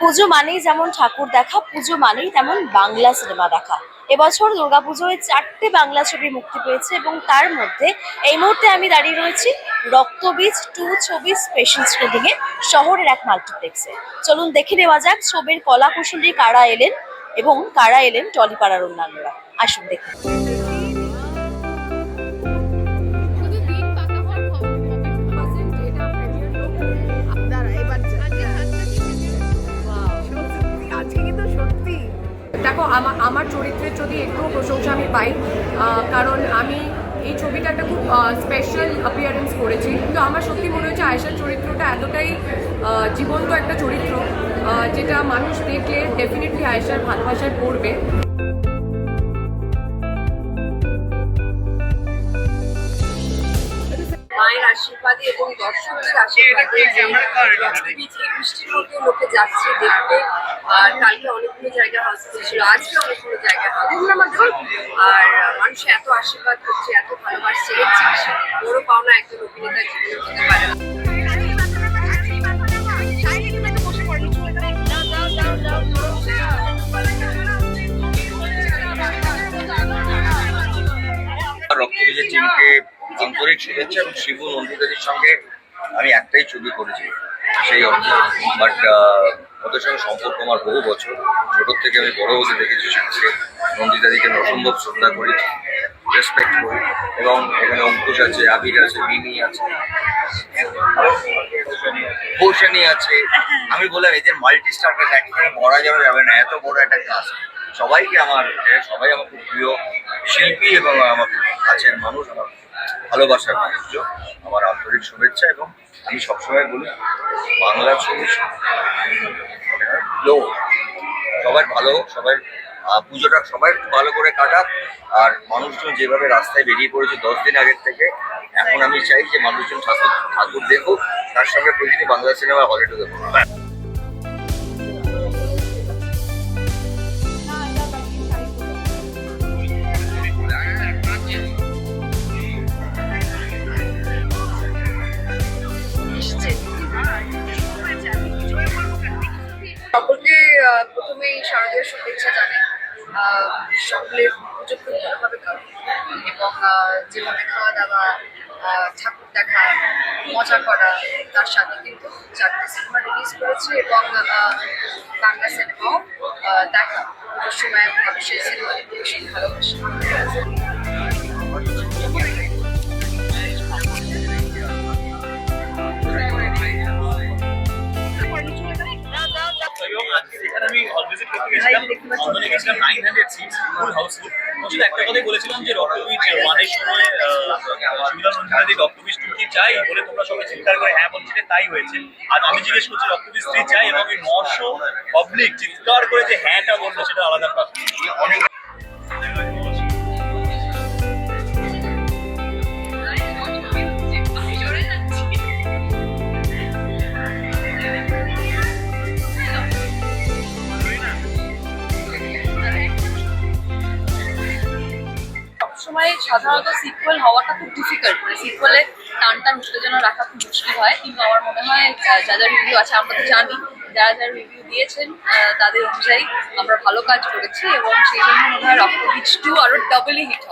পুজো মানেই যেমন ঠাকুর দেখা, পুজো মানেই তেমন বাংলা সিনেমা দেখা। এবছর দুর্গাপুজোয় চারটে বাংলা ছবি মুক্তি পেয়েছে এবং তার মধ্যে এই মুহূর্তে আমি দাঁড়িয়ে রয়েছি রক্তবীজ টু ছবি স্পেশাল স্ক্রিনিং এ, শহরের এক মাল্টিপ্লেক্সে। চলুন দেখে নেওয়া যাক ছবির কলা কুশলী কারা এলেন এবং কারা এলেন টলিপাড়ার অন্যান্যরা। আসুন দেখুন দেখো আমার আমার চরিত্রের যদি একটু প্রশংসা আমি পাই কারণ আমি এই ছবিটা একটা খুব স্পেশাল অ্যাপিয়ারেন্স করেছি। কিন্তু আমার সত্যি মনে হচ্ছে আয়েশার চরিত্রটা এতটাই জীবন্ত একটা চরিত্র যেটা মানুষ দেখলে ডেফিনেটলি আয়েশার ভালোবাসায় পড়বে। মায়ের আশীর্বাদে এবং দর্শকদের আশীর্বাদে যে বৃষ্টির মধ্যে লোকে যাচ্ছে দেখতে আর কালকে অনেকগুলো জায়গা হাউসফুল ছিল আজকে অনেকগুলো জায়গায় হাউসফুল আর মানুষ এত আশীর্বাদ করছে এত ভালোবাসছে এর বড় পাওনা একজন অভিনেতার জীবনে হতে পারে। রক্তবীজের টিমকে আন্তরিক শুভেচ্ছা এবং শিবু নন্দিতাদির সঙ্গে আমি একটাই ছবি করেছি, সেই অর্থে বাট ওদের সঙ্গে সম্পর্ক আমার বহু বছর। ছোটোর থেকে আমি বড় হতে দেখেছি শিবুকে নন্দিতাদিকে অসম্ভব শ্রদ্ধা করি রেসপেক্ট করি, এবং এখানে অঙ্কুশ আছে, আবির আছে, মিমি আছে, ভূষণী আছে। আমি বললাম, এদের মাল্টি স্টার কাজ ভরা যাবে যাবে না, এত বড় একটা কাজ সবাইকে আমার সবাই আমার খুব প্রিয় শিল্পী এবং আমার কাছের মানুষ আমার। ভালোবাসার মানুষ আমার আন্তরিক শুভেচ্ছা এবং আমি সবসময় বলি, বাংলা ছবি লো সবার ভালো, সবাই পুজোটা সবাই ভালো করে কাটাক। আর মানুষজন যেভাবে রাস্তায় বেরিয়ে পড়েছে দশ দিন আগের থেকে, এখন আমি চাই যে মানুষজন ঠাকুর ঠাকুর দেখুক, তার সঙ্গে প্রতিটি বাংলা সিনেমা হলে ঢুকে প্রথমেই শারদীয় শুভেচ্ছা জানাই। সকলের কাটুক এবং যেভাবে খাওয়া দাওয়া ঠাকুর দেখা, মজা করা, তার সাথে কিন্তু চারটে সিনেমা রিলিজ করেছে এবং বাংলা সিনেমাও দেখা। সময় মানুষের সিনেমা দেখতে ভীষণ ভালোবাসে। আমি হল ভিজিট করতে গেছিলাম। লন্ডনে গেছিলাম nine hundred seats full houseful শুধু একটা কথাই বলেছিলাম যে রক্তবীজ ওয়ানের সময় সুবিধা নন্দিনাদি রক্তবীজ টু কি চাই বলে তোমরা সবাই চিৎকার করে হ্যাঁ বলছিলে তাই হয়েছে। আর আমি জিজ্ঞেস করছি রক্তবীজ থ্রি চাই এবং এই নশো পাবলিক চিৎকার করে যে হ্যাঁটা বলল সেটা আলাদা কথা। সাধারণত সিকুয়েল হওয়াটা খুব ডিফিকাল্ট মানে সিকুয়েলে টান টান উত্তেজনা রাখা খুব মুশকিল হয়। কিন্তু আমার মনে হয় যা যা রিভিউ আছে, আমরা তো জানি যারা যারা রিভিউ দিয়েছেন তাদের অনুযায়ী আমরা ভালো কাজ করেছি এবং সেই জন্য মনে হয় রক্তবীজ টু আরও ডাবলই হিট